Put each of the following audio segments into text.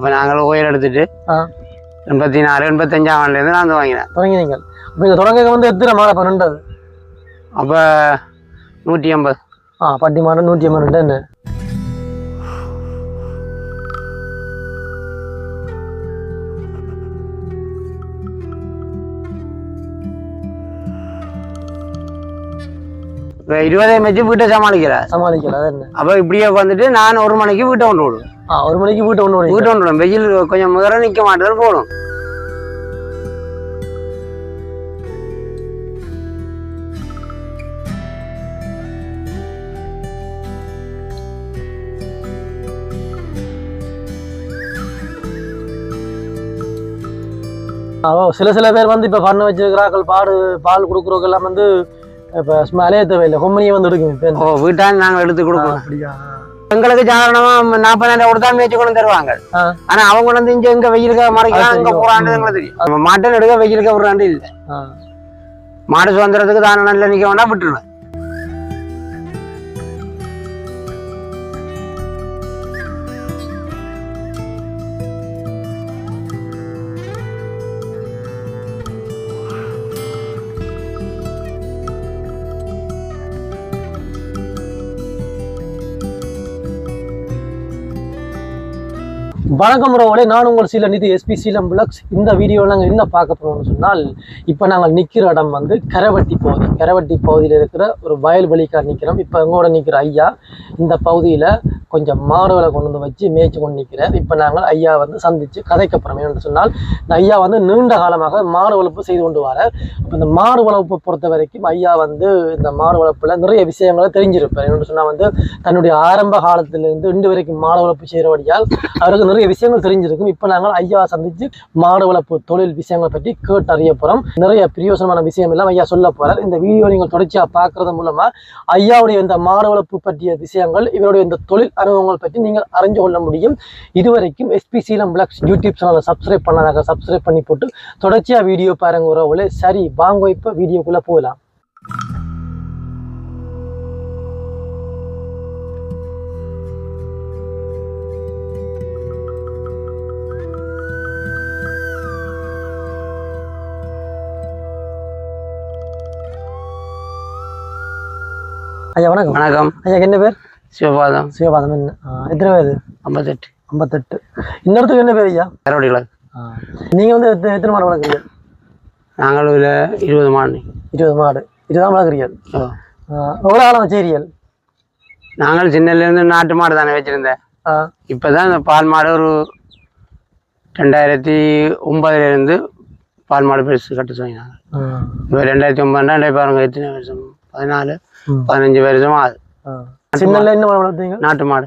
அப்போ நாங்கள் ஓயில் எடுத்துட்டு. எண்பத்தி நாலு எண்பத்தஞ்சாம் ஆண்டுலேருந்து நான் வாங்கினேன். தொடங்கினீங்க. இப்போ இந்த தொடங்க வந்து எத்தனை மாடு இப்போ ரெண்டது அப்போ நூற்றி ஐம்பது ஆ பட்டி மாடு நூற்றி ஐம்பது ரெண்டு என்ன? இப்போ இருபதையும் வச்சு வீட்டை அது என்ன? அப்போ இப்படியே வந்துட்டு நான் ஒரு மணிக்கு வீட்டை கொண்டு விடுவேன் ஒரு மணிக்கு வீட்டை ஒன்று வீட்டை கொண்டு வெயில் கொஞ்சம் முதல்ல நிற்க மாட்டேன்னு ஓ சில சில பேர் வந்து இப்போ பண்ண வச்சிருக்கிறார்கள் பாடு பால் கொடுக்குறவங்க எல்லாம் வந்து இப்போ ஸ்மெலே தேவையில்லை. கொம்பனியே வந்து எடுக்கும் ஓ வீட்டால் நாங்கள் எடுத்து கொடுப்போம் அப்படியா? எங்களுக்கு சாதாரணமா நாற்பதாயிரம் கொடுத்தா மேய்ச்சி கொண்டு தருவாங்க. ஆனா அவங்க கொண்டு வந்து இங்க எங்க வெயிலுக்கு மறைக்கலாம் அங்க. போறாண்டு எங்களுக்கு தெரியும். மாட்டன் எடுக்க வெயிலுக்கு விடுறாண்டு இல்ல. மாடு சுதந்திரத்துக்கு தானே நல்ல நிக்க வேண்டாம் விட்டுருவேன். வணக்கம் ரோவலே நான் உங்கள் சில நிதி எஸ்பி சீலம் பிளக்ஸ் இந்த வீடியோவில் நாங்கள் என்ன பார்க்க போகிறோம்னு சொன்னால் இப்போ நாங்கள் நிற்கிற இடம் வந்து கரவட்டி பகுதி. கரவட்டி பகுதியில் இருக்கிற ஒரு வயல்வெளிக்கார் நிற்கிறோம் இப்போ எங்களோட நிற்கிற ஐயா இந்த பகுதியில் கொஞ்சம் மாடுகளை கொண்டு வந்து வச்சு மேய்ச்சி கொண்டு நிற்கிறார் இப்போ நாங்கள் ஐயா வந்து சந்தித்து கதைக்கப்புறம் என்று சொன்னால் இந்த ஐயா வந்து நீண்ட காலமாக மாடு வளர்ப்பு செய்து கொண்டு வர அப்போ இந்த மாடு வளர்ப்பு பொறுத்த வரைக்கும் ஐயா வந்து இந்த மாடு வளர்ப்பில் நிறைய விஷயங்களை தெரிஞ்சிருப்பார். என்று சொன்னால் வந்து தன்னுடைய ஆரம்ப காலத்திலிருந்து இன்று வரைக்கும் மாடு வளர்ப்பு செய்கிறபடியால் அவருக்கு நிறைய விஷயங்கள் தெரிஞ்சிருக்கும். இப்போ நாங்கள் ஐயா சந்தித்து மாடு வளர்ப்பு தொழில் விஷயங்களை பற்றி கேட்டு அறிய போகிறோம் நிறைய பிரயோசனமான விஷயம் எல்லாம் ஐயா சொல்ல போகிறார் இந்த வீடியோ நீங்கள் தொடர்ச்சியாக பார்க்கறது மூலமாக ஐயாவுடைய இந்த மாடு வளர்ப்பு பற்றிய விஷயங்கள் இவருடைய இந்த தொழில் அனுபவங்கள் பற்றி நீங்கள் அறிஞ்சு கொள்ள முடியும். இதுவரைக்கும் எஸ்பி சீலம் பிளாக்ஸ் யூடியூப் சேனலை சப்ஸ்கிரைப் பண்ணாதாக சப்ஸ்கிரைப் பண்ணி போட்டு தொடர்ச்சியாக வீடியோ பாருங்க உறவுகளே. சரி வாங்க இப்போ வீடியோக்குள்ளே போகலாம். ஐயா வணக்கம். வணக்கம். ஐயா என்ன பேர்? சிவபாதம். சிவபாதம் என்ன? எத்தனை பேர்? ஐம்பத்தெட்டு. ஐம்பத்தெட்டு. இன்னொருத்துக்கு என்ன பேர் ஐயா? கரவடிகள் நீங்கள் வந்து எத்தனை எத்தனை மாடு வளர்க்குறீங்க? நாங்கள் இதுல இருபது மாடு. இருபது மாடு. இருபதாம் வளர்க்குறீங்க? ஓ. எவ்வளோ காலம் வச்சுக்கிறீர்கள் நாங்கள் சின்னதுல இருந்து நாட்டு மாடு தானே வச்சிருந்தேன். ஆ. இப்பதான் இந்த பால் மாடு ஒரு ரெண்டாயிரத்தி ஒன்பதுல இருந்து பால் மாடு பெருசு கட்ட சொன்னாங்க இப்போ ரெண்டாயிரத்தி ஒன்பது ரெண்டாயிரத்தி பாருங்க எத்தனை வருஷம்? பதினாலு. பதினஞ்சு வருஷம் ஆகுது. சின்னல என்ன மாடு வளர்த்தீங்க? நாட்டு மாடு.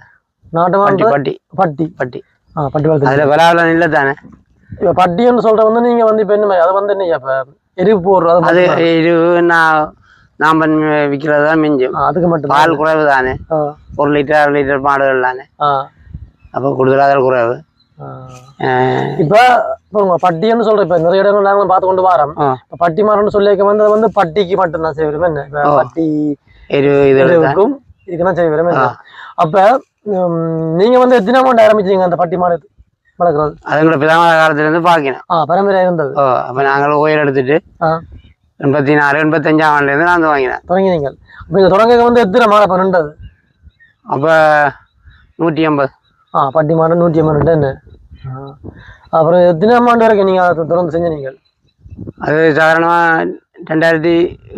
நாட்டு மாடு பட்டி பட்டி. பட்டி. ஆ பட்டி வளர்த்தீங்க. அதுல விளாவில் இல்லை தானே இப்போ பட்டின்னு சொல்ற வந்து நீங்க வந்து இப்போ என்ன அதை வந்து என்ன இப்போ எரிவு போடுறது அது இது நான் நாம் விற்கிறது தான் மிஞ்சும். அதுக்கு மட்டும் பால் குறைவு தானே ஒரு லிட்டர் அரை லிட்டர் மாடுகள் தானே அப்போ கூடுதலாக குறைவு? இப்போ பட்டின்னு சொல்றேன். இப்போ நிறைய இடங்கள் நாங்களும் பார்த்து கொண்டு வரோம். பட்டி மாடுன்னு சொல்லியிருக்க வந்து வந்து பட்டிக்கு மட்டும்தான் செய்வோம். என்ன. பட்டி எரு இதில் தான் செய்வோம் என்ன ஆ. அப்ப நீங்க வந்து எத்தனை அமௌண்ட் ஆரம்பிச்சீங்க அந்த பட்டி மாடு வளர்க்குறது அதுங்களோட பிதாம காலத்துலேருந்து பார்க்கணும் ஆ பரம்பரை இருந்தது. ஓ அப்போ நாங்கள் ஓயில் எடுத்துட்டு எண்பத்தி நாலு எண்பத்தஞ்சாம் ஆண்டுலேருந்து நான் வாங்கினேன். தொடங்கினீங்க அப்ப இந்த தொடங்க வந்து எத்தனை மாடு அப்ப நின்றது? அப்போ நூற்றி ஐம்பது ஆ பட்டி மாடு நூற்றி ஐம்பது ரெண்டு என்ன? ஆ. அப்புறம் எத்தனை ஆண்டு வரைக்கும் நீங்க அதை தொடர்ந்து செஞ்ச நீங்கள் அது சாதாரணமாக ரெண்டாயிரத்தி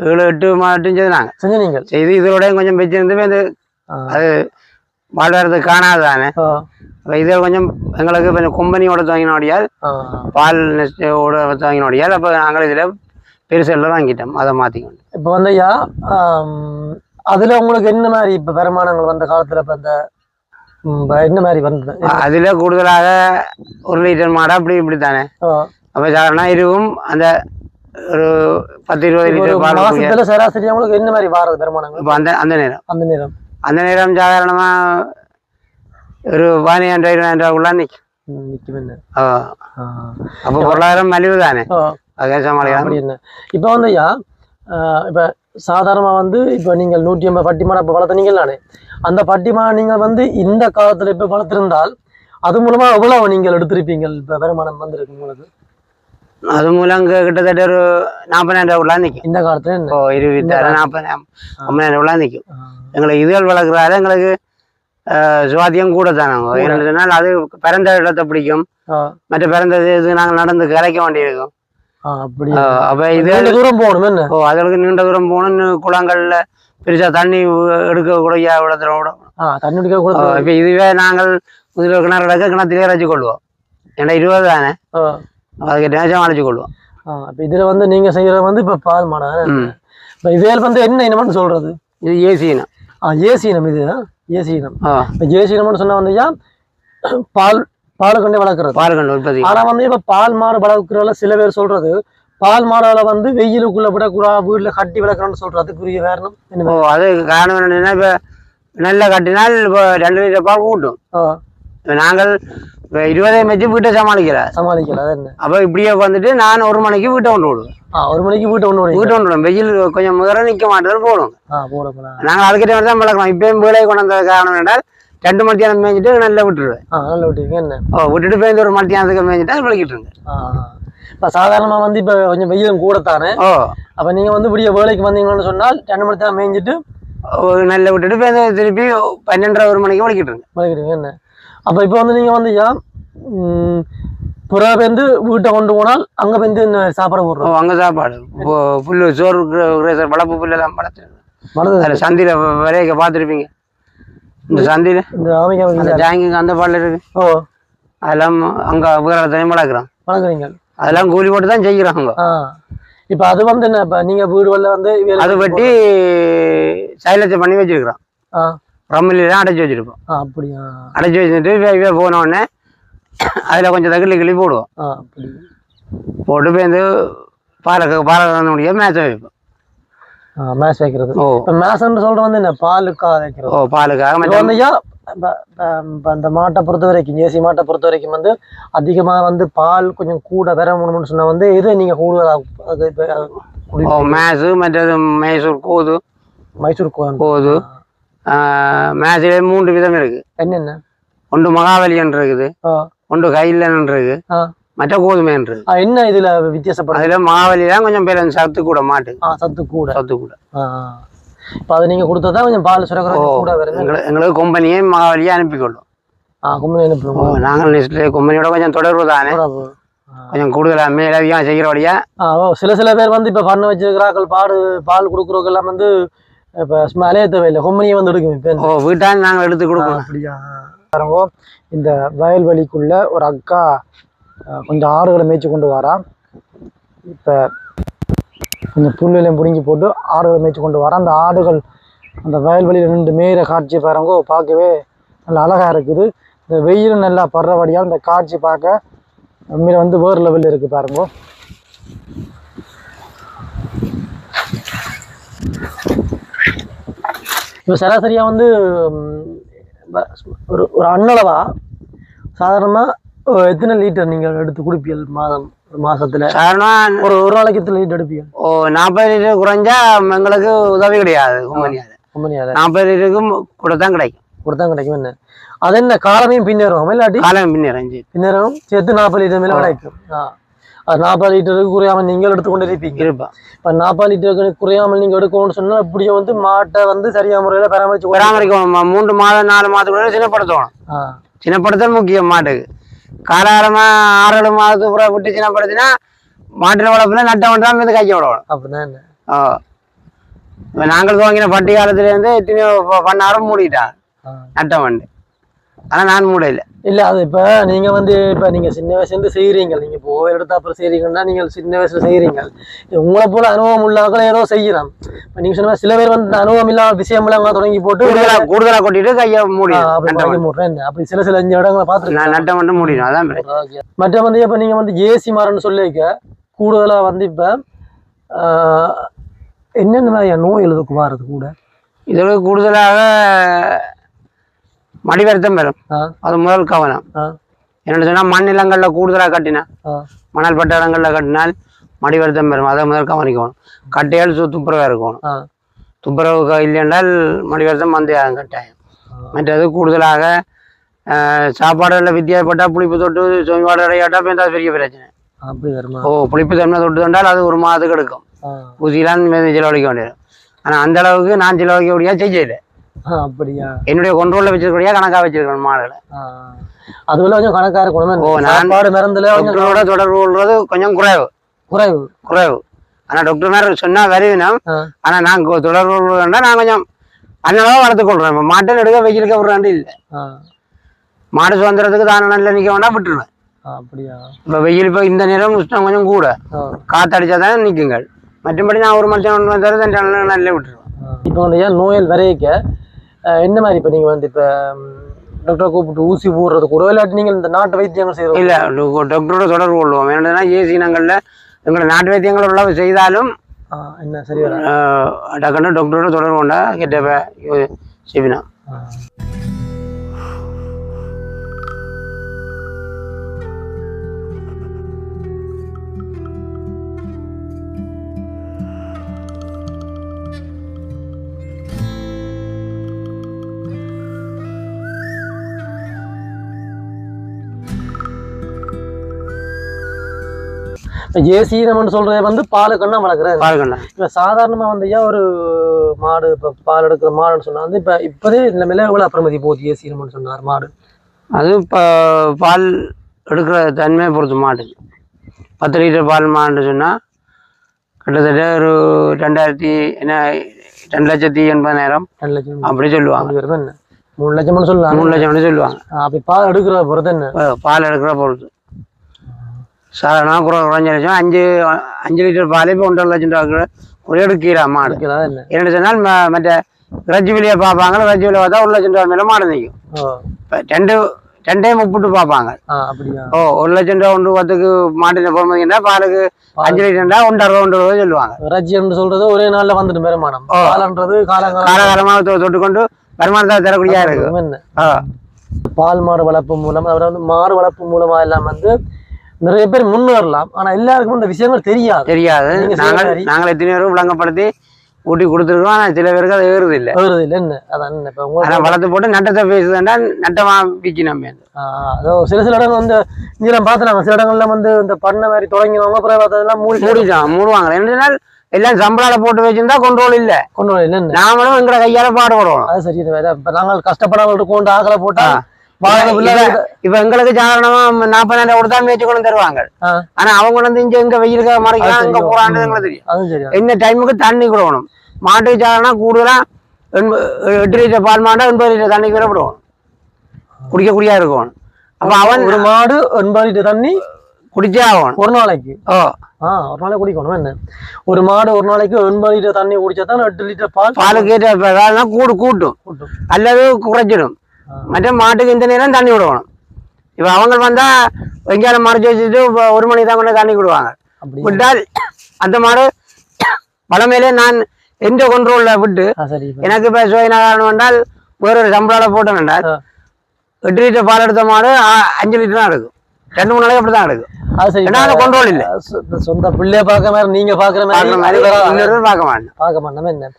ஏழு எட்டு மாட்டும் செய்து நாங்கள் செஞ்ச நீங்கள் செய்து இதோடய கொஞ்சம் வச்சிருந்து ஆ. அது வாழ்வாரது காணாது தானே. இதில் கொஞ்சம் எங்களுக்கு கொஞ்சம் கொம்பனியோட துவங்கினோடியால் ஆ. பால் நெஸ்டோட துவங்கினோடியால் அப்போ நாங்கள் இதில் பெருசெல்லாம் வாங்கிட்டோம். அதை மாற்றிக்கொண்டு. இப்ப வந்து ஐயா அதுல உங்களுக்கு என்ன மாதிரி இப்ப வருமானங்கள் வந்த காலத்துல இப்ப இப்ப என்ன மாதிரி வந்தது? அதில் கூடுதலாக ஒரு லிட்டர் மாடு அப்படி இப்படி தானே. அப்போ சாதாரண இதுவும் அந்த ஒரு பத்து இருபது லிட்டர் மாசத்துல சராசரி உங்களுக்கு என்ன மாதிரி வாரது வருமானங்கள் இப்போ அந்த அந்த நேரம் அந்த நேரம் அந்த நேரம் சாதாரணமாக ஒரு பதினஞ்சாயிரம் ரூபாய் இருபதாயிரம் ரூபாய்க்குள்ள நிற்கும் ம், நிக்கும் என்ன ஓ ஆ. அப்போ பொருளாதாரம் மலிவு தானே இப்போ வந்து ஐயா இப்ப சாதாரணமா வந்து இப்போ நீங்கள் நூற்றி ஐம்பது பட்டி மாடு இப்போ அந்த பட்டி மாடு நீங்கள் வந்து இந்த காலத்துல இப்போ வளர்த்திருந்தால் அது மூலமா எவ்வளவு நீங்கள் எடுத்திருப்பீங்க இப்ப வருமானம் வந்திருக்கு உங்களுக்கு அது மூலம் இங்க கிட்டத்தட்ட ஒரு நாற்பதாயிரம் உள்ள நிற்கும். இந்த காலத்துல இப்போ இருபத்தாயிரம் நாற்பதாயிரம் ஐம்பதாயிரம் உள்ள நிற்கும். எங்களுக்கு இதுகள் வளர்க்குறாரு எங்களுக்கு சுவாத்தியம் கூட தானே என்னன்னு சொன்னால் அது பிறந்த இடத்தை பிடிக்கும். மற்ற பிறந்த இது நாங்கள் நடந்து கரைக்க வேண்டியிருக்கும். அப்ப இது தூரம் போகணும் ஓ அதுக்கு நீண்ட தூரம் போகணும். குளங்கள்ல பெருசா தண்ணி எடுக்க கூட இடத்துல விட தண்ணி குடிக்க கூட ஓ, இப்ப இதுவே நாங்கள் முதல்ல கிணறு எடுக்க கிணத்திலே அரைச்சு கொள்வோம். ஏன்னா இருபது தானே. அதுக்கு நேச்சம் அரைச்சு கொள்வோம். ஆ, அப்ப இதுல வந்து நீங்க செய்யறது வந்து இப்ப பால் மாடா ம். இப்ப இதுல வந்து என்ன இனம்னு சொல்றது? இது ஏசினா ஆ ஏசி இனம் இது ஏசி இனம். இப்ப ஏசி இனம்னு சொன்னா வந்து ஐயா, பால் பால் கொண்டே வளர்க்குறது. பாருங்கள் உற்பத்தி. ஆனா வந்து இப்ப பால் மாடு வளர்க்குறதுல சில பேர் சொல்றது பால் மாடுகளை வந்து வெயிலுக்குள்ள விடக்கூடாது வீட்டுல கட்டி வளர்க்குறோம்னு சொல்றது அதுக்குரிய காரணம் என்ன? அது காரணம் என்னன்னா இப்போ நெல்லை கட்டினால் இப்போ ரெண்டு லிட்டர் பால் கூட்டும். இப்போ நாங்கள் இப்போ இருபதே வச்சு வீட்டை சமாளிக்கிறார் சமாளிக்கல அது என்ன? அப்போ இப்படியே வந்துட்டு நான் ஒரு மணிக்கு வீட்டை கொண்டு விடுவேன். ஆ ஒரு மணிக்கு வீட்டை ஒண்ணு வரீங்க வீட்டை கொண்டு விடுவேன். வெயில் கொஞ்சம் முதல்ல நிற்க மாட்டேன்னு போடும் ஆ நாங்கள் அதுக்கிட்ட தான் வளர்க்கலாம் இப்பயும் வேலையை கொண்டு வந்த காரணம் என்றால் ரெண்டு மத்தியானம் மேய்ஞ்சிட்டு நல்லா விட்டுருவேன். ஆ நல்ல விட்டுருங்க என்ன? ஓ விட்டுட்டு போய் ஒரு மத்தியானத்துக்கு மேய்ஞ்சிட்டா விளக்கிட்டு இருங்க. இப்ப சாதாரணமா வந்து இப்ப கொஞ்சம் வெயிலும் கூட தானே ஓ. அப்ப நீங்க வந்து விடிய வேலைக்கு வந்தீங்கன்னு சொன்னால் ரெண்டு மணி தான் மேய்ஞ்சிட்டு ஒரு நல்ல விட்டுட்டு போய் திருப்பி பன்னெண்டரை ஒரு மணிக்கு விளக்கிட்டு இருங்க. விளைக்கிறீங்க என்ன? அப்ப இப்ப வந்து நீங்க வந்து ஐயா புறா வந்து வீட்டை கொண்டு போனால் அங்க என்ன சாப்பாடு போடுறோம் அங்கே சாப்பாடு. இப்போ புல்லு சோறு வளர்ப்பு புல்லெல்லாம் வளர்த்துருங்க மனது அதில் சந்தையில் விலையக்க பார்த்துருப்பீங்க? இந்த சந்தையில்? இந்த ஆமைக்கா அந்த பால் இருக்கு. ஓ. அதெல்லாம் அங்கே வீரத்தையும் வளர்க்குறோம் வளர்க்குறீங்க. அதெல்லாம் கூலி போட்டு தான் செய்கிறாங்க இப்ப அது வந்து என்ன இப்ப நீங்க வீடு வந்து அது வெட்டி சைலத்தை பண்ணி வச்சிருக்கிறோம் ரம்மிலாம் அடைச்சி வச்சிருப்போம். அப்படியா? அடைச்சி வச்சுட்டு இவ இவ போன உடனே அதில் கொஞ்சம் தக்கிள்ளி கிள்ளி போடுவோம். அப்படி போட்டு போய் வந்து பாலை பாலை கறந்து முடியாது மேட்ச் வைப்போம். மேட்ச் வைக்கிறது. ஓ. இப்ப மேட்ச்னு சொல்றது வந்து என்ன? பாலுக்கா வைக்கிறது. ஓ பாலுக்காக இப்ப மற்ற வந்து ஐயா இப்ப, அஹ், இப்ப அந்த மாட்டை பொறுத்த வரைக்கும் ஜேசி மாட்டை பொறுத்த வரைக்கும் வந்து அதிகமா வந்து பால் கொஞ்சம் கூட வரணும்னு சொன்னா வந்து எது நீங்க கூடுதலா அது இப்ப அது குடி- ஓ மேசு மற்றது மைசூர் கோது. மைசூர் கோது. மேட்சிலே மூன்று விதம் இருக்கு. என்னென்ன? ஒன்று மகாபலியன் இருக்குது ஆ, ஒன்று கைலன் இருக்கு. மற்ற இருக்கு ஆ, என்ன இதுல வித்தியாசப்படுது அதில் மகாபலி தான் கொஞ்சம் பேர் சத்து கூட மாட்டு சத்து கூட. சத்து கூட. இப்ப அது நீங்க கொடுத்தா கொஞ்சம் பால் சுரக்கிற கூட எங்களுக்கு கொம்பனியே மகாபலியே அனுப்பிக்கொள்ளும். ஓ அனுப்புவோம் நாங்கள் கொம்பனியோட கொஞ்சம் தொடர்பு தானே. கொஞ்சம் கூடுதலாக மேலதிகம் ஓ சில சில பேர் வந்து இப்ப பண்ண வச்சிருக்கிறார்கள் பாடு பால் கொடுக்குறவங்க எல்லாம் வந்து இப்ப ஸ்மெலே தேவையில்லை. கொம்பனியே வந்து எடுக்கும் இப்ப ஓ வீட்டால் நாங்கள் எடுத்து கொடுக்கணும். அப்படியா? பாருங்க இந்த வயல்வெளிக்குள்ள ஒரு அக்கா கொஞ்சம் ஆடுகளை மேய்ச்சி கொண்டு வரா. இப்போ கொஞ்சம் புல்லையும் பிடுங்கி போட்டு ஆடுகளை மேய்ச்சி கொண்டு வரா. அந்த ஆடுகள் அந்த வயல்வெளியில் நின்று மேயிற காட்சி பாருங்க பார்க்கவே நல்லா அழகா இருக்குது. இந்த வெயில் நல்லா படுறபடியால் இந்த காட்சி பார்க்க உண்மையில வந்து வேறு லெவலில் இருக்கு பாருங்க. இப்போ சராசரியா வந்து ஒரு ஒரு அண்ணளவா சாதாரணமாக எத்தனை லிட்டர் நீங்கள் எடுத்து குடிப்பீர்கள் மாதம் ஒரு மாசத்துல? காரணம் ஒரு ஒரு நாளைக்கு எத்தனை லிட்டர் எடுப்பீங்க ஓ நாற்பது லிட்டர் குறைஞ்சா எங்களுக்கு உதவி கிடையாது கொம்பனியால் கம்பெனியால நாற்பது லிட்டருக்கும் கூட தான் கிடைக்கும். கொடுத்தா கிடைக்கும் என்ன? அது என்ன காலமையும் பின்னேறும் இல்லாட்டி காலம் அஞ்சு பின்னேறும் சேர்த்து நாற்பது லிட்டர் மேலே கிடைக்கும். நாற்பது லிட்டருக்கு குறையாமல் நீங்கள் எடுத்துக்கொண்டு இருப்பீங்க இருப்பான் இப்போ நாற்பது லிட்டருக்கு குறையாமல் நீங்கள் எடுக்கணும்னு சொன்னால் இப்படியே வந்து மாட்டை வந்து சரியான முறையில் பராமரிச்சு பராமரிக்கணும். மூன்று மாதம் நாலு மாதத்துக்குள்ள சின்னப்படுத்தணும். சின்னப்படுத்தல் முக்கியம் மாட்டுக்கு. காலாரமா ஆறு ஏழு மாதத்துக்கு அப்புறம் விட்டு சின்னப்படுத்தினா மாட்டின வளர்ப்புல நட்ட ஒன்றாம் வந்து கைக்க விடணும். அப்படிதான் ஓ இப்ப நாங்கள் துவங்கின பட்டி காலத்துலேருந்து எத்தனையோ பண்ணாரும் மூடிட்டான் நட்ட வண்டு. ஆனால் நான் மூடையில் இல்ல. அது இப்ப நீங்க வந்து இப்ப நீங்க சின்ன வயசுல இருந்து செய்யறீங்க நீங்க இப்போ ஓய்வு எடுத்த அப்புறம் செய்றீங்கன்னா நீங்க சின்ன வயசுல செய்யறீங்க உங்களை போல அனுபவம் உள்ளவங்க ஏதோ செய்யலாம். இப்ப நீங்க சொன்ன சில பேர் வந்து அனுபவம் இல்லாம விஷயம் எல்லாம் தொடங்கி போட்டு கூடுதலா கூடுதலா கொட்டிட்டு கையை மூடி அப்படி என்ன. அப்படி சில சில அஞ்சு இடங்களை நான் பார்த்துருக்கேன். நட்ட வண்டு மூடிடும் அதான். மற்ற வந்து இப்ப நீங்க வந்து ஏசி மரம்னு சொல்லிக்க கூடுதலா வந்து இப்ப என்னென்ன மாதிரியா நோய் எழுதுக்கு வாரது கூட? இதோட கூடுதலாக மடிவருத்தம் பெறும். அது முதல் கவனம். என்னென்னு சொன்னால் மண் நிலங்களில் கூடுதலாக கட்டினா மணல் பட்ட இடங்களில் கட்டினால் மடி வருத்தம் பெறும். அதை முதல் கவனிக்கணும். கட்டையால் சு துப்புரவாக இருக்கணும். துப்புரவு க- இல்லை என்றால் மடி வருத்தம் வந்து கட்டாயம் மற்றது கூடுதலாக சாப்பாடுகளில் வித்தியாசப்பட்டா புளிப்பு தொட்டு சுமைப்பாடு இடையாட்டா இப்போ இந்த பெரிய பிரச்சனை. ஓ புளிப்பு தன்மை தொட்டு தந்தால் அது ஒரு மாதத்துக்கு எடுக்கும். ஊசிலாம் செலவழிக்க வேண்டியது. ஆனால் அந்த அளவுக்கு நான் செலவழிக்க முடியாது செய்யல. அப்படியா? என்னுடைய கொண்டோலில் வச்சிருக்கக்கூடிய கணக்காக வச்சிருக்கணும் மாடுகளை. அதுல கொஞ்சம் கணக்கா இருக்கணும். ஓ, நான் சாப்பாடு மருந்துல டாக்டரோட தொடர்பு கொள்வது கொஞ்சம் குறைவு. குறைவு. குறைவு. ஆனால் டாக்டர் மாதிரி சொன்னால் வருவினம். ஆ. ஆனால் நான் தொடர்பு கொள்வதுன்னா நான் கொஞ்சம் அண்ணளவாக வளர்த்து கொள்றேன். மாட்டை எடுக்க வெயிலுக்கு விடுறாண்டு இல்லை. மாடு சுதந்திரத்துக்கு தானே நல்ல நிற்க வேண்டாம் விட்டுருவேன். அப்படியா? இப்போ வெயில் இப்போ இந்த நேரம் உஷ்ணம் கொஞ்சம் கூட. ஆ. காற்றடிச்சா தானே நிற்குங்கள் மற்றபடி நான் ஒரு மனுஷன் ஒன்று நல்ல விட்டுருவேன். இப்போ வந்து ஏன் நோயல் விரைவிக்க அஹ், என்ன மாதிரி இப்போ நீங்கள் வந்து இப்போ டாக்டரை கூப்பிட்டு ஊசி போடுறது கூட இல்லாட்டி நீங்கள் இந்த நாட்டு வைத்தியங்கள் செய்கிறோம் இல்லை டாக்டரோட தொடர்பு கொள்வோம். என்னன்னா ஏசி நாங்களில் எங்களை நாட்டு வைத்தியங்கள் உள்ள செய்தாலும் என்ன சரி டக்குன்னு டாக்டரோட தொடர்பு கொண்டா கிட்ட செய்வினா ஏசி நம்ம சொல்றது வந்து பால் கண்ணா வளர்க்குறது பாருங்கண்ணா இப்போ சாதாரணமாக வந்து ஏன் ஒரு மாடு இப்போ பால் எடுக்கிற மாடுன்னு சொன்னா வந்து இப்போ இப்போதே இந்த மிளகு எவ்வளோ அப்புறமதி போகுது ஏசி நம்ம சொன்னார் மாடு? அது இப்போ பால் எடுக்கிற தன்மையை பொறுத்து மாட்டுக்கு பத்து லிட்டர் பால் மாடுன்னு சொன்னால் கிட்டத்தட்ட ஒரு ரெண்டாயிரத்தி என்ன ரெண்டு லட்சத்தி எண்பதாயிரம். ரெண்டு லட்சம். அப்படி சொல்லுவாங்க. மூணு லட்சம்னு சொல்லலாம் மூணு லட்சம்னு சொல்லுவாங்க. அப்படி பால் எடுக்கிற பொறுத்து என்ன? பால் எடுக்கிற பொறுத்து. சாதாரணமாக குறை குறைஞ்ச லட்சம் அஞ்சு அஞ்சு லிட்டர் பால் இப்போ ஒன்றரை லட்சம் ரூபா ஒரு எடுக்கிறா மாடு எடுக்கிறதா என்ன இரண்டு சொன்னால் மற்ற இறைச்சி விலையை பார்ப்பாங்க இறைச்சி விலை பார்த்தா ஒரு லட்சம் ரூபா மேலே மாடு நிற்கும் இப்போ ரெண்டு ரெண்டையும் முப்பிட்டு பார்ப்பாங்க ஓ ஒரு லட்சம் ரூபா ஒன்று பத்துக்கு மாட்டின பொறுமைங்கன்னா பாலுக்கு அஞ்சு லிட்டர்னா ஒன்றரை ரூபா ஒன்றரை ரூபா சொல்லுவாங்க ரஜ்ஜின்னு சொல்றது ஒரே நாள்ல வந்துட்டு பெருமானம். பாலன்றது காலகாலமாக தொட்டுக்கொண்டு வருமானத்தை தரக்கூடியா இருக்கு பால் மாடு வளர்ப்பு மூலம் அப்புறம் வந்து மாடு வளர்ப்பு மூலமா எல்லாம் வந்து நிறைய பேர் முன்னேறலாம் ஆனா எல்லாருக்கும் இந்த விஷயங்கள் தெரியாது. தெரியாது. நீங்க நாங்கள். நாங்கள் எத்தனை பேரும் விளங்கப்படுத்தி ஊட்டி கொடுத்துருக்கோம். ஆனால் சில பேருக்கு அது ஏறுது இல்லை. வருது இல்ல. என்ன? அதான் ஆனால் வளர்த்து போட்டு நட்டத்தை பேசுதுன்னா நட்டமா பிச்சு நம்ம அதோ சில சில இடங்கள் வந்து இங்கெல்லாம் பார்த்துனாங்க சில இடங்கள்ல வந்து இந்த பண்ணை மாதிரி தொடங்கினவங்க அப்புறம் பார்த்ததெல்லாம் மூடி மூடிட்டான் மூடுவாங்க. ரெண்டு நாள் எல்லாம் சம்பளால போட்டு வச்சிருந்தா கண்ட்ரோல் இல்லை. கொண்டு வரல இல்ல நாமளும் எங்களை கையால பாடுபடுவோம். அது சரி நாங்கள் கஷ்டப்படாமல் இருக்கோம் ஆகலை போட்டா இப்ப- எங்களுக்கு சாதாரணமா நாற்பதாயிரம் கொடுத்தா மேய்ச்சி கொண்டு தருவாங்க. ஆனா அவங்க வந்து இங்க எங்க வெயிலுக்கு மறைக்கலாம் அங்க. போறான்னு எங்களுக்கு தெரியும். என்ன டைமுக்கு தண்ணி கொடுக்கணும். மாட்டுக்கு சாதாரண கூடுதலா எட்டு லிட்டர் பால் மாட்டா எண்பது லிட்டர் தண்ணி கூட விடுவோம். குடிக்கக்கூடியா இருக்கும். அப்ப அவன் ஒரு மாடு ஒன்பது லிட்டர் தண்ணி குடிச்சே ஆகணும். ஒரு நாளைக்கு? ஓ ஆ ஒரு நாளைக்கு குடிக்கணும் என்ன? ஒரு மாடு ஒரு நாளைக்கு ஒன்பது லிட்டர் தண்ணி குடிச்சா தான் எட்டு லிட்டர் பால் பாலுக்கு ஏற்ற இப்ப வேலைனா கூடு கூட்டும். அல்லது குறைச்சிடும். மற்ற மாட்டுக்கு இந்த நேரம் தண்ணி விடணும் இப்ப அவங்க வந்தா எங்கேயாலும் மறைச்சு வச்சுட்டு ஒரு மணிக்கு தான் கொண்டு தண்ணி விடுவாங்க விட்டால் அந்த மாடு பழமையிலே நான் எந்த கொண்ட்ரோல்ல விட்டு. எனக்கு இப்ப சுயநகாரணம் என்றால் வேறொரு சம்பளால போட்டேன் என்றால். எட்டு லிட்டர் பால் எடுத்த மாடு அஞ்சு லிட்டர் தான் எடுக்கும் ரெண்டு மூணு நாளைக்கு அது சரி இல்ல. சொந்த பிள்ளைய பார்க்க மாதிரி நீங்க பாக்குற மாதிரி மாதிரி அது வராது. இன்னொரு பார்க்க மாட்டேன். பார்க்க மாட்டோம் என்ன?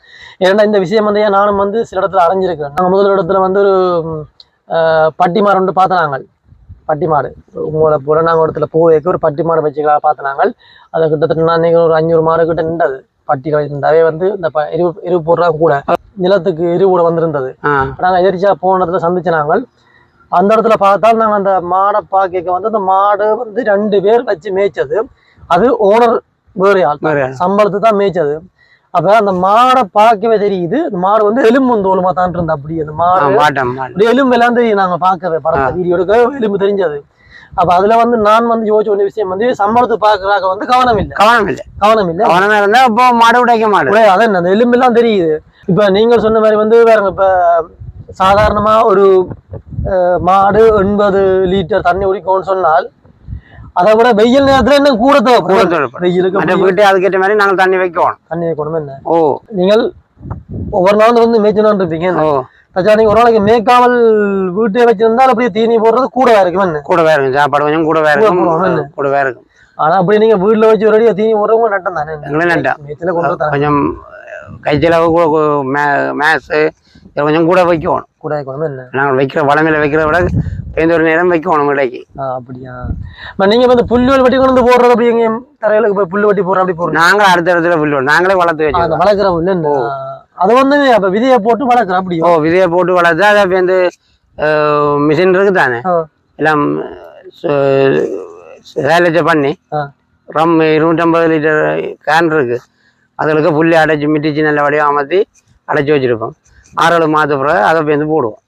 ஏன்னா இந்த விஷயம் வந்து நானும் வந்து சில இடத்துல அடைஞ்சிருக்கிறேன் நாங்கள் முதல் இடத்துல வந்து ஒரு ம், ஆஹ், பட்டி மாடு ஒன்று பார்த்த நாங்கள் பட்டி மாடு உங்களை ஒரு இடத்துல போவேக்கு ஒரு பட்டி மாடு வச்சுக்கலாம் பார்த்த நாங்கள் அதை கிட்டத்தட்ட நான் ஒரு அஞ்சூறு மாடு கிட்ட நின்றது. பட்டியில் இருந்தாவே வந்து இந்த ப- எரு எரு போடுறாங்க கூட நிலத்துக்கு எரு கூட வந்திருந்தது. நாங்கள் எதிர்ச்சியா போன இடத்துல சந்திச்ச நாங்கள். அந்த இடத்துல பார்த்தால் நாங்கள் அந்த மாடை பார்க்க வந்து அந்த மாடு வந்து ரெண்டு பேர் வச்சு மேய்ச்சது. அது ஓனர் வேறு ஆள். வேற? சம்பளத்து தான் மேய்ச்சது. அப்ப அந்த மாடை பார்க்கவே தெரியுது. மாடு வந்து எலும்பு தோலுமா தான் இருந்த அப்படி. அந்த மாடு எலும்பு எல்லாம் தெரியும் நாங்க பார்க்கவே படத்தை வீடியோ எடுக்க எலும்பு தெரிஞ்சது. அப்ப அதுல வந்து நான் வந்து யோசிச்ச வேண்டிய விஷயம் வந்து சம்பளத்து பார்க்கறாங்க வந்து கவனம் இல்லை. கவனம் இல்லை கவனம் இல்லை. கவனமா இருந்தா இப்போ மாடு உடைக்க மாடு ஒரே அதான் அந்த எலும்பு எல்லாம் தெரியுது. இப்ப நீங்க சொன்ன மாதிரி வந்து வேறங்க இப்ப சாதாரணமா ஒரு மாடு எண்பது லிட்டர் தண்ணி குடிக்கும்னு சொன்னால் அதை விட வெயில் நேரத்துல இன்னும் கூட தேவைப்படும். வெயிலுக்கு வீட்டு அதுக்கேற்ற மாதிரி நாங்கள் தண்ணி வைக்கணும் தண்ணி வைக்கணும் என்ன ஓ நீங்கள் ஒவ்வொரு நாளும் வந்து மேய்ச்சணும் இருப்பீங்க தச்சா நீங்க ஒரு நாளைக்கு மேய்க்காமல் வீட்டே வச்சிருந்தால் அப்படியே தீனி போடுறது கூட இருக்கும் என்ன கூட வேற இருக்கும் சாப்பாடு கொஞ்சம் கூட வேற கூட போடுவாங்க. இருக்கும் கூட வேற இருக்கும் ஆனா அப்படி நீங்க வீட்டுல வச்சு ஒரு தீனி போடுறவங்க நட்டம் தானே நட்டம். கொஞ்சம் கைச்செலவு கூட கு- மே மேஸு இதை கொஞ்சம் கூட வைக்கணும். கூட வைக்கணும்? என்ன? நாங்கள் வைக்கிற வளமையில வைக்கிறத விட பேருந்து ஒரு நேரம் வைக்கணும் இடைக்கு அப்படியா? நீங்க வந்து புல்லு வெட்டி கொண்டு வந்து போடுறது அப்படி எங்க தரையில போய் புல்லு வெட்டி போடுற அப்படி போடுறோம் நாங்களும் அடுத்த இடத்துல புல் நாங்களே வளர்த்து வச்சோம் வளர்க்குற புல்லு? அது வந்து அப்ப விதையை போட்டு வளர்க்குற அப்படியோ? ஓ விதையை போட்டு வளர்த்து அதை பேருந்து மிஷின் இருக்கு தானே எல்லாம் வேலைச்ச பண்ணி. ரம் இருநூற்றம்பது லிட்டர் கேன் இருக்கு. அதுகளுக்கு புள்ளி அடைச்சி மிட்டிச்சு நல்ல வடிவம் அமர்த்தி அடைச்சி வச்சிருப்போம். ஆறு மாத பிறகு அதை பேருந்து போடுவோம்.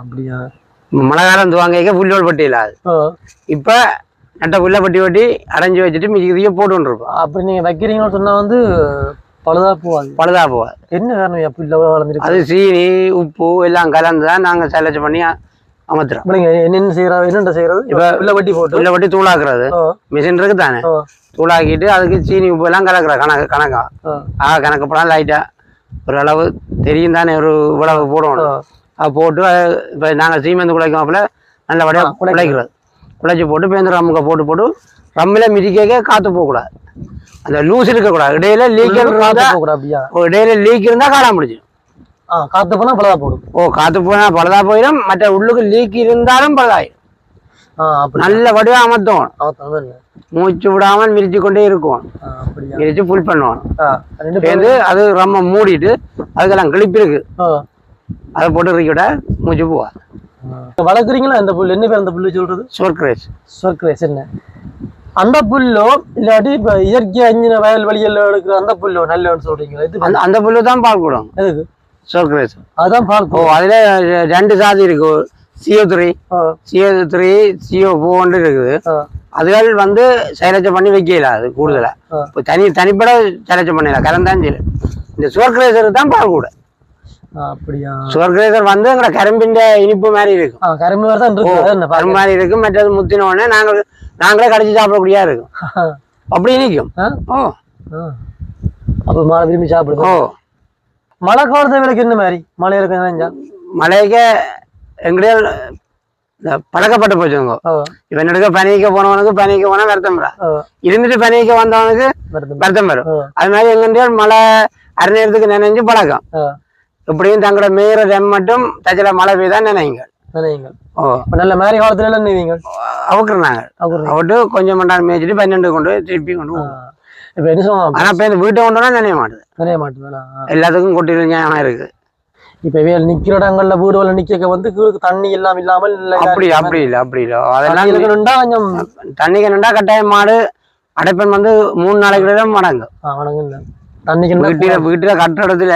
அப்படியா? மழை காலம் துவாங்க புல்லோல் பட்டி இல்லாது இப்போ நட்ட புல்லை பட்டி வட்டி அடைஞ்சி வச்சுட்டு மிதிக்கிறதையே போட்டுருப்போம் அப்படி நீங்க வைக்கிறீங்கன்னு சொன்னா வந்து பழுதா போகாது. பழுதா போகாது. என்ன காரணம் இல்ல வளர்ந்துருக்கு? அது சீனி உப்பு எல்லாம் கலந்து தான் நாங்கள் செலக்ட் பண்ணி அமர்த்துறோம். என்னென்ன செய்யறது என்னென்ன செய்யறது? இப்ப வெட்டி போட்டு. புல்லை வட்டி தூளாக்குறது. மிஷின் இருக்கு தானே தூளாக்கிட்டு அதுக்கு சீனி உப்பு எல்லாம் கலக்குற கணக்கு கணக்கா. ஆ, கணக்கு போனால் லைட்டாக ஒரு அளவு தெரியும் தானே ஒரு இவ்வளவு ஆ. போடணும் அது போட்டு இப்போ நாங்கள் சீமெந்து குழைக்காப்புல நல்லபடியாக ஆ, குழைக்கிறது. குழைக்கிறது குழைச்சி போட்டு பேருந்து ரம்முக்கு போட்டு போட்டு ரம்மில் மிதிக்க காற்று போகக்கூடாது. அந்த லூஸ் இருக்கக்கூடாது. இடையில லீக் இருந்தால் இடையில லீக் இருந்தால் காணாம முடிச்சிடும் ஆ காத்து போனா பழுதா போடும். ஓ காற்று போனால் பழுதா போயிடும். மற்ற உள்ளுக்கு லீக் இருந்தாலும் பழுதாயிடும் நல்ல ஆ, தமிழ். மூச்சு விடாமல் மிதிச்சு கொண்டே இருக்கும். மிதிச்சு புல் பண்ணுவோம் அது ரம்ம மூடிட்டு அதுக்கெல்லாம் கிளிப்பு இருக்கு. அதை போட்டு விட மூச்சு போவா. வளர்க்குறீங்களா இந்த புல்? என்ன பேர் அந்த புல்லு சொல்றது? சோர்க்ரேஸ் சொர்க்ரேஸ் என்ன? அந்த புல்லோ இல்லாட்டி இப்ப இயற்கை அஞ்சின வயல் வெளியில எடுக்கிற அந்த புல்லோ நல்லன்னு சொல்றீங்க இது அந்த அந்த புல்லு தான் பால் கூடும். எதுக்கு? சோர்க்ரேஸ் அதான் பால் ஓ அதுல ரெண்டு சாதி இருக்கு. சிஓ த்ரீ ஆ, சிஓ த்ரீ சிஓ ஃபோர் இருக்குது. அதுகள் வந்து செயலச்சம் பண்ணி வைக்கல அது கூடுதலா. இப்போ தனி தனிப்பட செயலச்சம் பண்ணல கலந்தான் செய்யல இந்த சுவர்கிரேசர் தான் பால் கூட. அப்படியா? சுவர்கிரேசர் வந்து எங்களை கரும்பின் இனிப்பு மாதிரி இருக்கும். கரும்பு தான் இருக்கு. அது என்ன கரும்பு மாதிரி இருக்கும். மற்றது முத்தின உடனே நாங்கள் நாங்களே கடிச்சு சாப்பிடக்கூடியா இருக்கும். அப்படி நிற்கும். ஆ, ஓ. அப்ப மழை விரும்பி சாப்பிடுங்க ஓ. மழை காலத்து விலைக்கு என்ன மாதிரி? மழை இருக்கு மலைக்கு எங்கடைய பழக்கப்பட்டு போச்சுங்க. ஆ, இப்போ என்னடுக்க பனிக்க போனவனுக்கு பனிக்க போனா வருத்தம் வரா இருந்துட்டு பனிக்க வந்தவனுக்கு வருது. வருத்தம் வரும். அது மாதிரி எங்கடைய மழை அரைநேரத்துக்கு நினைஞ்சு பழக்கம். ஆ, எப்படியும் தங்களோட மேயிற ரெம் மட்டும் தச்சில மழை பெய்தான் நினைங்க நல்ல மாதிரி காலத்துல நினைவீங்க அவுக்குறாங்க. அவிட்டு கொஞ்சம் மண்டாரம் மேய்ச்சிட்டு பன்னெண்டு கொண்டு திருப்பி கொண்டு இப்ப என்ன சொல்லுவாங்க ஆனா இப்போ இந்த வீட்டை கொண்டு நினைய மாட்டுது. எல்லாத்துக்கும் கொட்டியில் ஞாபகம் இருக்கு. இப்ப வேல் நிக்கிற இடங்கள்ல வீடுகள் நிக்க வந்து தண்ணி எல்லாம் இல்லாமல் இல்ல அப்படி அப்படி இல்லை அப்படி இல்லை. அதெல்லாம் இருக்கணும்டா கொஞ்சம். தண்ணிக்கு நின்றா கட்டாயம் மாடு அடைப்பன் வந்து மூணு நாளைக்கு தான் மடங்கு. தண்ணிக்கு வீட்டுல வீட்டுல கட்டுறதுல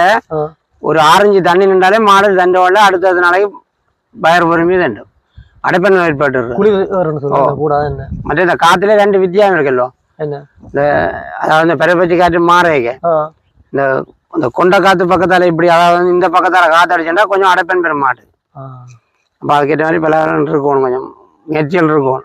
ஒரு ஆரஞ்சு தண்ணி நின்றாலே மாடு தண்டோட அடுத்தது நாளைக்கு பயர் பொறுமையும் தண்டும் அடைப்பன் ஏற்பட்டுருது குளிர் மற்ற இந்த காத்துல ரெண்டு வித்தியாசம் இருக்குல்ல. என்ன? இந்த அதாவது பெருப்பச்சி காற்று மாறேங்க ஆ, இந்த இந்த கொண்ட காத்து பக்கத்தால இப்படி அதாவது இந்த பக்கத்தால காத்து அடிச்சுட்டா கொஞ்சம் அடைப்பன் பெற மாட்டு. அப்போ அதுக்கேற்ற மாதிரி பலகாரம் இருக்கணும் கொஞ்சம் முயற்சிகள் இருக்கும்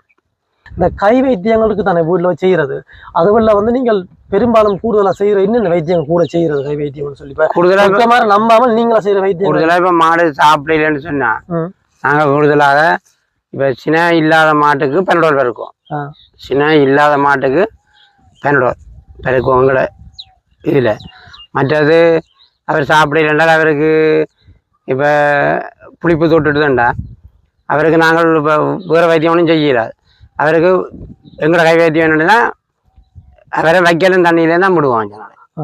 இந்த கை வைத்தியங்களுக்கு தானே வீட்டுல செய்யறது? அதுவல்ல வந்து நீங்கள் பெரும்பாலும் கூடுதலா செய்யற என்னென்ன வைத்தியம் கூட செய்யறது கை வைத்தியம்னு சொல்லி? இப்ப கூடுதலா மொத்த மாதிரி நம்பாமல் நீங்களா செய்யற வைத்தியம் கூடுதலா இப்ப மாடு சாப்பிடலன்னு சொன்னா. நாங்க கூடுதலாக இப்ப சினை இல்லாத மாட்டுக்கு பெனடோல் பெருக்கும் சினை இல்லாத மாட்டுக்கு பெனடோல் பெருக்கும் உங்களை இதுல. மற்றது அவர் சாப்பிடலன்றால் அவருக்கு இப்ப புளிப்பு தொட்டுட்டு தான்டா அவருக்கு நாங்கள் இப்போ வேறு வைத்தியம் ஒன்றும் செய்யலாது அவருக்கு எங்களோட கை வைத்தியம் என்னன்னா அவரை வைக்கலும் தண்ணியிலே தான் விடுவோம்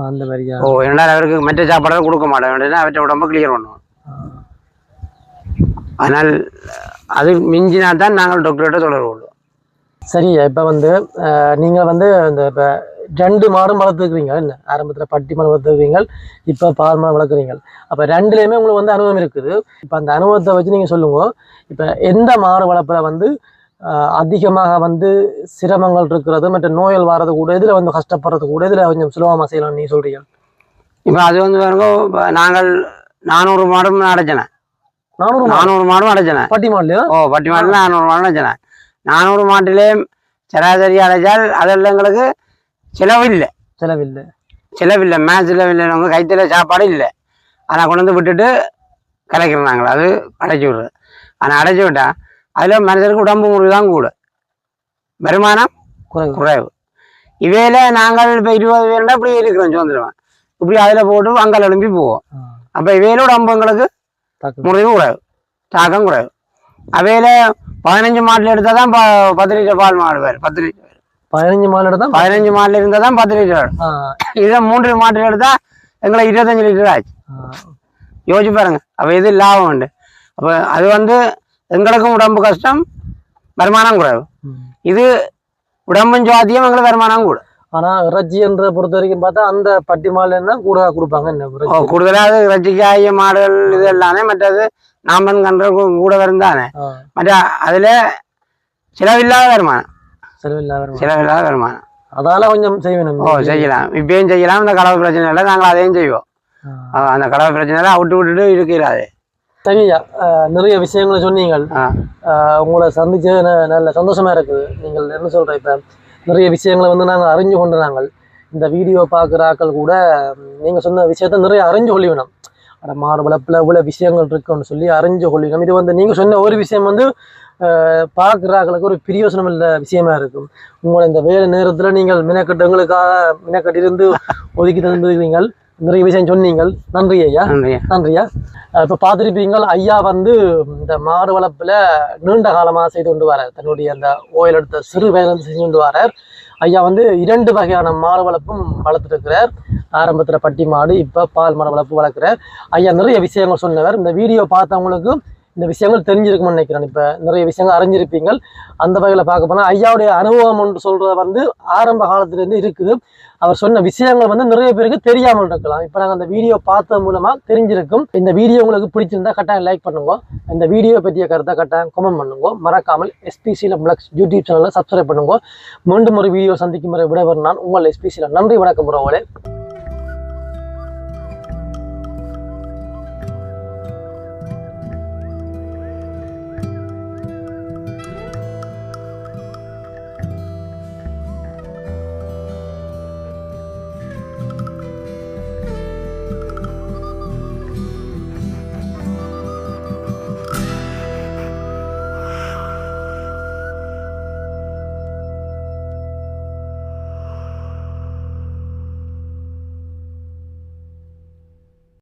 அந்த மாதிரியா? ஓ என்னடா அவருக்கு மற்ற சாப்பாடு கொடுக்க மாட்டோம். வேண்டியதுனா அவற்றை உடம்ப கிளியர் பண்ணுவோம். ஆனால் அது மிஞ்சினா தான் நாங்கள் டாக்டர்கிட்ட தொடர்பு கொள்வோம். சரி இப்ப வந்து அஹ், நீங்க வந்து இந்த இப்ப ரெண்டு மாடும் வளர்த்துக்கிறீங்க என்ன ஆரம்பத்துல பட்டி மாடு வளர்த்துக்கிறீங்க இப்ப பால் மாடு வளர்க்குறீங்க அப்ப ரெண்டுலயுமே உங்களுக்கு வந்து அனுபவம் இருக்குது இப்ப அந்த அனுபவத்தை வச்சு நீங்க சொல்லுங்க இப்ப எந்த மாடு வளர்ப்புல வந்து அதிகமாக வந்து சிரமங்கள் இருக்கிறது மற்ற நோய்கள் வர்றது கூட இதுல வந்து கஷ்டப்படுறது கூட இதுல கொஞ்சம் சுலபமா செய்யலாம் நீ சொல்றீங்க இப்போ அது வந்து பாருங்க இப்போ நாங்கள் நானூறு மாடும் அடைச்சினேன் நானூறு நானூறு மாடும் அடைச்சினேன் பட்டி மாடுலயா ஓ பட்டி மாட்டில் நானூறு மாடும் அடைச்சினேன் நானூறு மாட்டிலே சராசரி அடைச்சால் அதில் எங்களுக்கு செலவு இல்லை செலவில்லை. செலவில்லை. மே செலவில்லை. அவங்க கைத்தில் சாப்பாடு இல்லை. ஆனால் கொண்டு வந்து விட்டுட்டு கலைக்கிறோம் நாங்கள் அது அடைச்சி விடுறது. ஆனால் அடைச்சி விட்டா அதில் மனுஷருக்கு உடம்பு முறிவு தான் கூட. வருமானம் குறைவு. இவையில நாங்கள் இப்போ இருபது பேருண்டா இப்படி இருக்கிறோம் சுதந்திரமா. இப்படி அதில் போட்டு அங்கே எழும்பி போவோம். அப்போ இவையில உடம்பு எங்களுக்கு. முறிவு குறைவு. தாக்கம் குறைவு. அவையில பதினஞ்சு மாட்டுல எடுத்தா தான் ப- பத்து லிட்டர் பால் மாடு வரும் பத்து லிட்டர். பதினஞ்சு மாடு தான் பதினஞ்சு மாட்டுல இருந்தா தான் பத்து லிட்டர் இதை மூன்று மாட்டுல எடுத்தா எங்களுக்கு இருபத்தஞ்சு லிட்டர் ஆச்சு. யோசிச்சு பாருங்க. அப்ப இது லாபம் உண்டு. அப்ப அது வந்து எங்களுக்கும் உடம்பு கஷ்டம் வருமானம் குறைவு. இது உடம்பும் ஜாதியும் எங்களுக்கு வருமானம் கூட. ஆனா இறைச்சி என்ற பொறுத்த வரைக்கும் பார்த்தா அந்த பட்டி மாடுல கூட கொடுப்பாங்க என்ன? கூடுதலாக இறைச்சிக்காய மாடுகள் இது எல்லாமே மற்றது நாம்பன் கன்று கூட வரும் தானே மற்ற அதுல செலவில்லாத வருமானம். செலவில்லாத வருமானம். செலவில்லாத வருமானம் அதால கொஞ்சம் செய்வேன் ஓ செய்யலாம். இப்பயும் செய்யலாம். இந்த கடவு பிரச்சனை இல்லை. நாங்கள் அதையும் செய்வோம். அந்த கடவு பிரச்சனை அவுட்டு விட்டுட்டு இருக்கிறாது சரியா அஹ், நிறைய விஷயங்களை அஹ், உங்களை சந்திச்சு ந- நல்ல சந்தோஷமா இருக்குது. நீங்கள் என்ன சொல்ற இப்ப? நிறைய விஷயங்களை வந்து நாங்கள் அறிஞ்சு கொண்டு நாங்கள் இந்த வீடியோ பார்க்குற ஆட்கள் கூட ம், நீங்க சொன்ன விஷயத்த நிறைய அறிஞ்சு கொள்ளிவினோம் அட மாடு வளர்ப்புல இவ்வளவு விஷயங்கள் இருக்குன்னு சொல்லி அறிஞ்சு கொள்ளினோம் இது வந்து நீங்க சொன்ன ஒரு விஷயம் வந்து பார்க்குற ஆட்களுக்கு ஒரு பிரியோசனம் இல்ல விஷயமா இருக்கும். உங்களை இந்த வேலை நேரத்துல நீங்கள் மினக்கட்டு எங்களுக்காக மினக்கட்டு இருந்து ஒதுக்கி தந்திருக்கிறீங்கள் நிறைய விஷயம் சொன்னீங்கள். நன்றி ஐயா. நன்றி நன்றியா இப்ப பார்த்துருப்பீங்கள் ஐயா வந்து இந்த மாடு வளர்ப்புல நீண்ட காலமா செய்து கொண்டு வரார். தன்னுடைய அந்த ஓயில் எடுத்த சிறு வயதிலிருந்து செஞ்சு கொண்டு வரார். ஐயா வந்து இரண்டு வகையான மாடு வளர்ப்பும் வளர்த்துட்டு இருக்கிறார் ஆரம்பத்துல பட்டி மாடு இப்ப பால் மாடு வளர்ப்பு வளர்க்கிறார். ஐயா நிறைய விஷயங்கள் சொன்னவர். இந்த வீடியோ பார்த்தவங்களுக்கு இந்த விஷயங்கள் தெரிஞ்சிருக்கும்னு நினைக்கிறேன். இப்போ நிறைய விஷயங்கள் அறிஞ்சிருப்பீங்கள். அந்த வகையில் பார்க்க போனால் ஐயாவுடைய அனுபவம் என்று சொல்றது வந்து ஆரம்ப காலத்துலேருந்து இருக்குது. அவர் சொன்ன விஷயங்கள் வந்து நிறைய பேருக்கு தெரியாமல் இருக்கலாம். இப்போ நாங்கள் அந்த வீடியோ பார்த்த மூலமாக தெரிஞ்சிருக்கும். இந்த வீடியோ உங்களுக்கு பிடிச்சிருந்தா கட்டாயம் லைக் பண்ணுங்க. இந்த வீடியோ பற்றிய கருத்தை கட்டாயம் கமெண்ட் பண்ணுங்க. மறக்காமல் எஸ்பிசியில் பிளக்ஸ் யூடியூப் சேனலில் சப்ஸ்கிரைப் பண்ணுங்க. மீண்டும் ஒரு வீடியோ சந்திக்கும் வரை விடைபெறும் நான் உங்கள் எஸ்பிசியில் நன்றி வணக்கம் உறவுகளே.